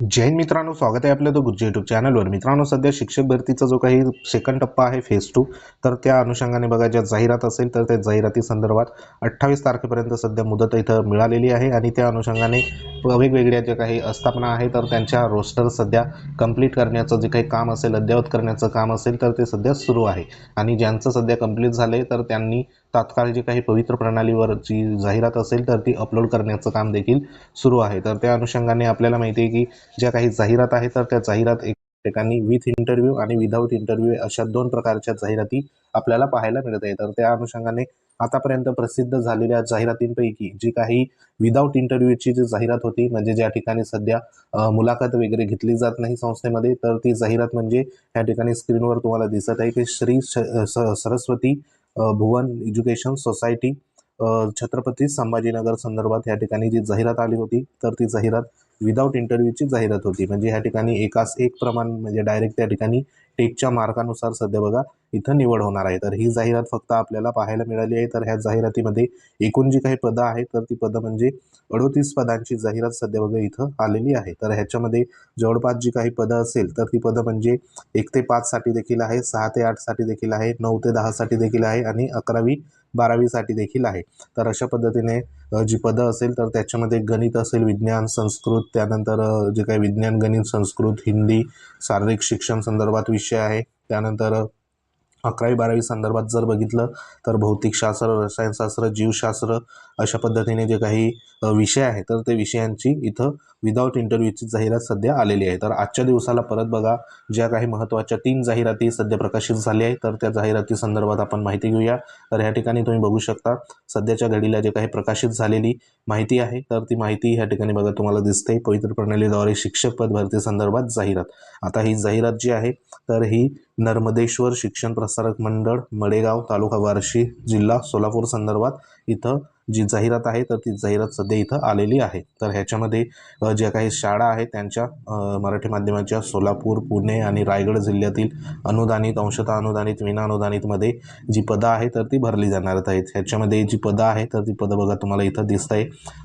जैन मित्रांनो स्वागत आहे आपलं तो गुज्जे युट्यूब चॅनलवर मित्रांनो सध्या शिक्षक भरतीचा जो काही सेकंड टप्पा आहे फेज टू तर त्या अनुषंगाने बघा ज्या जाहिरात असेल तर त्या जाहिराती संदर्भात अठ्ठावीस तारखेपर्यंत सध्या मुदत इथं मिळालेली आहे आणि त्या अनुषंगाने वेगवेगळ्या ज्या काही आस्थापना आहे तर त्यांच्या रोस्टर सध्या कंप्लीट करण्याचं जे काही काम असेल अद्ययावत करण्याचं काम असेल तर ते सध्या सुरू आहे. आणि ज्यांचं सध्या कंप्लीट झालं तर त्यांनी तात्काळ जे काही पवित्र प्रणालीवर जी जाहिरात असेल तर ती अपलोड करण्याचं काम देखील सुरू आहे. तर त्या अनुषंगाने आपल्याला माहिती आहे की ज्या काही जाहिरात आहेत तर त्या जाहिरात एक ठिकाणी विथ इंटरव्ह्यू आणि विदाऊट इंटरव्ह्यू अशा दोन प्रकारच्या जाहिराती आपल्याला पाहायला मिळत आहे तर त्या अनुषंगाने आतापर्यंत प्रसिद्ध झालेल्या जाहिरातींपैकी जी काही विदाऊट इंटरव्ह्यूची जी जाहिरात होती म्हणजे ज्या ठिकाणी सध्या मुलाखत वगैरे घेतली जात नाही संस्थेमध्ये तर ती जाहिरात म्हणजे या ठिकाणी स्क्रीनवर तुम्हाला दिसत आहे की श्री स- सरस्वती भुवन एज्युकेशन सोसायटी छत्रपती संभाजीनगर संदर्भात या ठिकाणी जी जाहिरात आली होती तर ती जाहिरात विदाऊट इंटरव्ह्यूची जाहिरात होती. म्हणजे ह्या ठिकाणी एकास एक प्रमाण म्हणजे डायरेक्ट त्या ठिकाणी टेकच्या मार्कानुसार सध्या बघा इथं निवड होणार आहे. तर ही जाहिरात फक्त आपल्याला पाहायला मिळाली आहे. तर ह्या जाहिरातीमध्ये एकूण जी काही पदं आहेत तर ती पदं म्हणजे अडोतीस पदांची जाहिरात सध्या बघा इथं आलेली आहे. तर ह्याच्यामध्ये जवळपास जी काही पदं असेल तर ती पदं म्हणजे एक ते पाचसाठी देखील आहे सहा ते आठसाठी देखील आहे नऊ ते दहासाठी देखील आहे आणि अकरावी बारावीसाठी देखील आहे. तर अशा पद्धतीने जी पदं असेल तर त्याच्यामध्ये गणित असेल विज्ञान संस्कृत त्यानंतर जे काही विज्ञान गणित संस्कृत हिंदी शारीरिक शिक्षण संदर्भात विषय आहे. त्यानंतर अकरावी बारावी संदर्भात जर बघितलं तर भौतिकशास्त्र रसायनशास्त्र जीवशास्त्र अशा पद्धतीने जे काही विषय आहे तर ते विषयांची इथं विदाऊट इंटरव्ह्यूची जाहिरात सध्या आलेली आहे. तर आजच्या दिवसाला परत बघा ज्या काही महत्त्वाच्या तीन जाहिराती सध्या प्रकाशित झाल्या आहे तर त्या जाहिराती संदर्भात आपण माहिती घेऊया. तर ह्या ठिकाणी तुम्ही बघू शकता सध्याच्या घडीला जे काही प्रकाशित झालेली माहिती आहे तर ती माहिती ह्या ठिकाणी बघा तुम्हाला दिसते. पवित्र प्रणालीद्वारे शिक्षक पद भरती संदर्भात जाहिरात. आता ही जाहिरात जी आहे तर ही नर्मदेश्वर शिक्षण प्रसारक मंडळ मडेगाव तालुका बार्शी जिल्हा सोलापूर संदर्भात इथं जी जाहिरात आहे तर ती जाहिरात सध्या इथं आलेली आहे. तर ह्याच्यामध्ये ज्या काही शाळा आहेत त्यांच्या मराठी माध्यमाच्या सोलापूर पुणे आणि रायगड जिल्ह्यातील अनुदानित अंशतः अनुदानित विना अनुदानितमध्ये जी पदं आहे तर ती भरली जाणार आहेत. ह्याच्यामध्ये जी पदं आहे तर ती पदं बघा तुम्हाला इथं दिसत आहे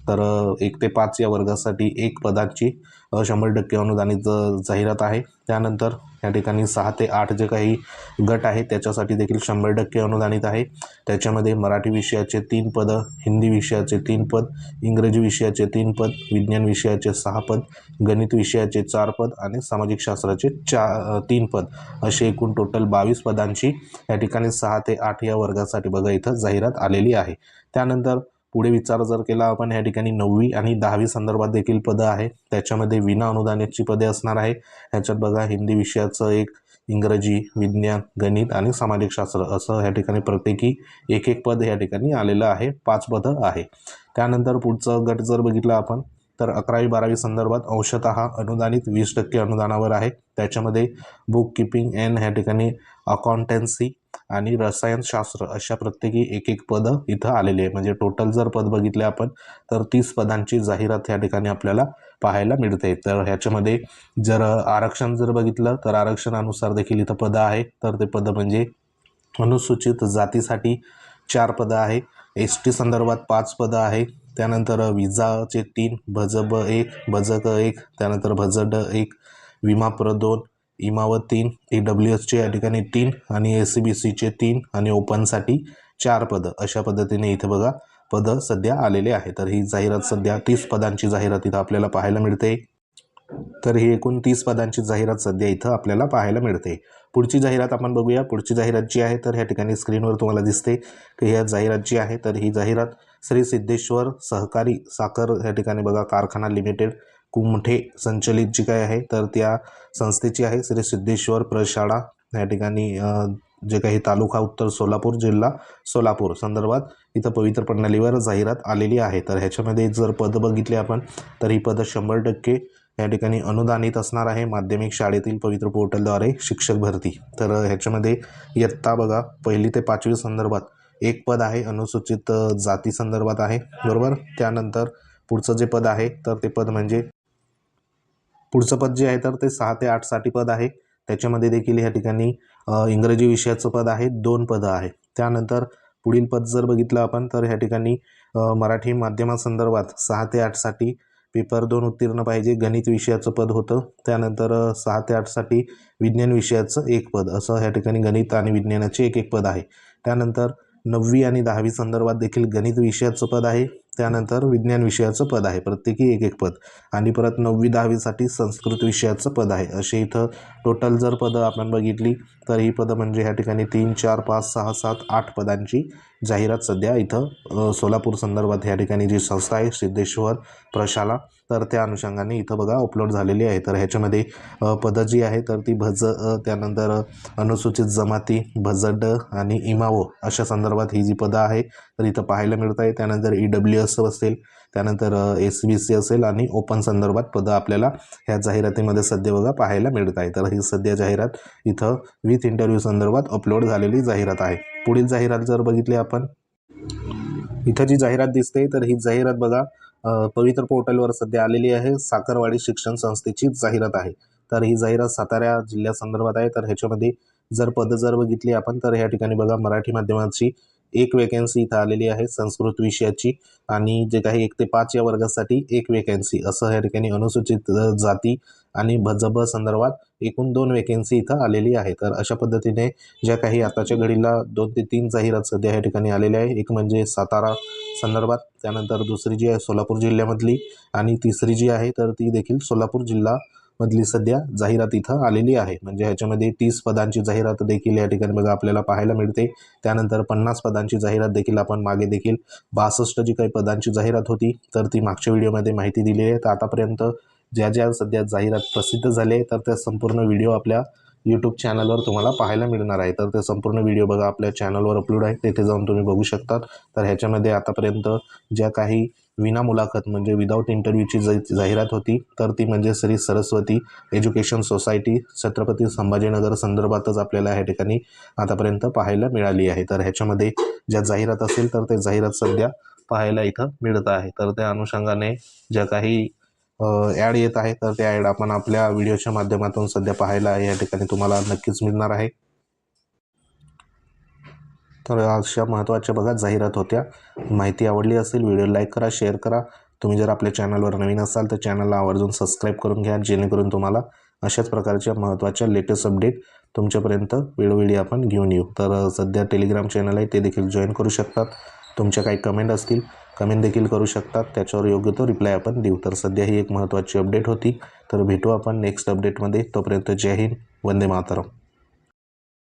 तर एक ते पाच या वर्गासाठी एक पदाची शंभर टक्के अनुदानित जाहिरात आहे. त्यानंतर या ठिकाणी सहा ते आठ जे काही गट आहेत त्याच्यासाठी देखील शंभर टक्के अनुदानित आहे. त्याच्यामध्ये मराठी विषयाचे तीन पदं हिंदी विषयाचे तीन पद इंग्रजी विषयाचे तीन पद विज्ञान विषयाचे सहा पद गणित विषयाचे चार पद आणि सामाजिक शास्त्राचे चा तीन पद. असे एकूण टोटल बावीस पदांची या ठिकाणी सहा ते आठ या वर्गासाठी बघा इथं जाहिरात आलेली आहे. त्यानंतर पुढे विचार जर केला आपण या ठिकाणी नववी आणि दहावी संदर्भात देखील पदं आहे त्याच्यामध्ये विना अनुदानाची पदे असणार आहे ह्याच्यात बघा हिंदी विषयाचं एक इंग्रजी विज्ञान गणित आणि सामाजिक शास्त्र असं ह्या ठिकाणी प्रत्येकी एक एक पद या ठिकाणी आलेलं आहे. पाच पदं आहे त्यानंतर पुढचं गट जर बघितलं आपण तर अकरावी बारावी संदर्भात अंशतः अनुदानित वीस टक्के अनुदानावर आहे. त्याच्यामध्ये बुक किपिंग एन ह्या ठिकाणी अकाउंटन्सी आणि रसायनशास्त्र अशा प्रत्येकी एक एक पदं इथं आलेली आहे. म्हणजे टोटल जर पद बघितले आपण तर तीस पदांची जाहिरात या ठिकाणी आपल्याला पाहायला मिळते. तर ह्याच्यामध्ये जर आरक्षण जर बघितलं तर आरक्षणानुसार देखील इथं पदं आहे. तर ते पदं म्हणजे अनुसूचित जातीसाठी चार पदं आहे. एस टी संदर्भात पाच पदं आहे. त्यानंतर विजाचे तीन भजब एक भजक एक त्यानंतर भजड एक विमाप्र दोन इमावत तीन ई डब्ल्यू एसचे या ठिकाणी तीन आणि ए सी बी सीचे तीन आणि ओपनसाठी चार पदं. अशा पद्धतीने इथे बघा पदं सध्या आलेले आहे तर ही जाहिरात सध्या तीस पदांची जाहिरात इथं आपल्याला पाहायला मिळते. तर ही एकूण तीस पदांची जाहिरात सध्या इथं आपल्याला पाहायला मिळते. पुढची जाहिरात आपण बघूया. पुढची जाहिरात जी आहे तर ह्या ठिकाणी स्क्रीनवर तुम्हाला दिसते की ह्या जाहिरात जी आहे तर ही जाहिरात श्री सिद्धेश्वर सहकारी साखर ह्या ठिकाणी बघा कारखाना लिमिटेड कुमठे संचलित जी काय आहे तर त्या संस्थेची आहे. श्री सिद्धेश्वर प्रशाळा. या ठिकाणी जे काही तालुका उत्तर सोलापूर जिल्हा सोलापूर संदर्भात इथं पवित्र प्रणालीवर जाहिरात आलेली आहे. तर ह्याच्यामध्ये जर पद बघितले आपण तर ही पदं शंभर टक्के या ठिकाणी अनुदानित असणार आहे. माध्यमिक शाळेतील पवित्र पोर्टलद्वारे शिक्षक भरती. तर ह्याच्यामध्ये इयत्ता बघा पहिली ते पाचवी संदर्भात एक पद आहे अनुसूचित जाती संदर्भात आहे. बरोबर? त्यानंतर पुढचं जे पद आहे तर ते पद म्हणजे पुढचं पद जे आहे तर ते सहा ते आठसाठी पद आहे. त्याच्यामध्ये देखील या ठिकाणी इंग्रजी विषयाचं पद आहे दोन पदं आहे. त्यानंतर पुढील पद जर बघितलं आपण तर ह्या ठिकाणी मराठी माध्यमासंदर्भात सहा ते आठसाठी पेपर दोन उत्तीर्ण पाहिजे गणित विषयाचं पद होतं. त्यानंतर सहा ते आठसाठी विज्ञान विषयाचं एक पद. असं ह्या ठिकाणी गणित आणि विज्ञानाचे एक एक पद आहे. त्यानंतर नववी आणि दहावी संदर्भात देखील गणित विषयाचं पद आहे. त्यानंतर विज्ञान विषयाचं पद आहे. प्रत्येकी एक एक पद. आणि परत नववी दहावीसाठी संस्कृत विषयाचं पद आहे. असे इथं टोटल जर पदं आपण बघितली तर ही पदं म्हणजे ह्या ठिकाणी तीन चार पाच सहा सात आठ पदांची जाहिरात सध्या इथं सोलापूर संदर्भात ह्या ठिकाणी जी संस्था आहे सिद्धेश्वर प्रशाला तर त्या अनुषंगाने इथं बघा अपलोड झालेली आहे. तर ह्याच्यामध्ये पदं जी आहे तर ती भज त्यानंतर अनुसूचित जमाती भजड आणि इमावो अशा संदर्भात ही जी पदं आहे तर इथं पाहायला मिळत आहे. त्यानंतर ई डब्ल्यू एस असेल त्यानंतर एस बी सी असेल आणि ओपन संदर्भात पदं आपल्याला ह्या जाहिरातीमध्ये सध्या बघा पाहायला मिळत आहे. तर ही सध्या जाहिरात इथं विथ इंटरव्ह्यू संदर्भात अपलोड झालेली जाहिरात आहे. पुढील जाहिरात जर बघितली आपण इथं जी जाहिरात दिसते तर ही जाहिरात बघा पवित्र पोर्टलवर सध्या आलेली आहे साखरवाडी शिक्षण संस्थेची जाहिरात आहे. तर ही जाहिरात सातारा जिल्ह्यासंदर्भात आहे. तर ह्याच्यामध्ये जर पदं जर बघितली आपण तर ह्या ठिकाणी बघा मराठी माध्यमाची एक वेकन्सी इथं आलेली आहे संस्कृत विषयाची आणि जे काही एक ते पाच या वर्गासाठी एक वेकन्सी असं ह्या ठिकाणी अनुसूचित जाती आणि भजब संदर्भात एकूण दोन वेकन्सी इथं आलेली आहे. तर अशा पद्धतीने ज्या काही आताच्या घडीला दोन ते तीन जाहिरात सध्या या ठिकाणी आलेल्या आहे एक म्हणजे सातारा संदर्भात त्यानंतर दुसरी जी आहे सोलापूर जिल्ह्यामधली आणि तिसरी जी आहे तर ती देखील सोलापूर जिल्हा मधली सध्या जाहिरात इथं आलेली आहे. म्हणजे ह्याच्यामध्ये तीस पदांची जाहिरात देखील या ठिकाणी बघा आपल्याला पाहायला मिळते. त्यानंतर पन्नास पदांची जाहिरात देखील आपण मागे देखील बासष्ट जी काही पदांची जाहिरात होती तर ती मागच्या व्हिडिओमध्ये माहिती दिली आहे. तर आतापर्यंत ज्या ज्या सध्या जाहिरात प्रसिद्ध झाले तर त्या संपूर्ण व्हिडिओ आपल्या यूट्यूब चॅनलवर तुम्हाला पाहायला मिळणार आहे. तर ते संपूर्ण व्हिडिओ बघा आपल्या चॅनलवर अपलोड आहे. तेथे जाऊन तुम्ही बघू शकतात. तर ह्याच्यामध्ये आतापर्यंत ज्या काही विना मुलाखत म्हणजे विदाऊट इंटरव्ह्यूची जा जाहिरात होती तर ती म्हणजे श्री सरस्वती एज्युकेशन सोसायटी छत्रपती संभाजीनगर संदर्भातच आपल्याला ह्या ठिकाणी आतापर्यंत पाहायला मिळाली आहे. तर ह्याच्यामध्ये ज्या जाहिरात असेल तर ते जाहिरात सध्या पाहायला इथं मिळत आहे. तर त्या अनुषंगाने ज्या काही ॲड येत आहे तर त्या ॲड आपण आपल्या व्हिडिओच्या माध्यमातून सध्या पाहायला या ठिकाणी तुम्हाला नक्कीच मिळणार आहे. तर अशा महत्त्वाच्या बघा जाहिरात होत्या. माहिती आवडली असेल व्हिडिओ लाईक करा शेअर करा. तुम्ही जर आपल्या चॅनलवर नवीन असाल तर चॅनलला आवर्जून सबस्क्राईब करून घ्या जेणेकरून तुम्हाला अशाच प्रकारच्या महत्त्वाच्या लेटेस्ट अपडेट तुमच्यापर्यंत वेळोवेळी आपण घेऊन येऊ. तर सध्या टेलिग्राम चॅनल आहे ते देखील जॉईन करू शकतात. तुमच्या काही कमेंट असतील कमेंट देखील करू शकतात. त्याच्यावर योग्य तो रिप्लाय आपण देऊ. तर सध्या ही एक महत्त्वाची अपडेट होती. तर भेटू आपण नेक्स्ट अपडेटमध्ये. तोपर्यंत जय हिंद वंदे मातरम.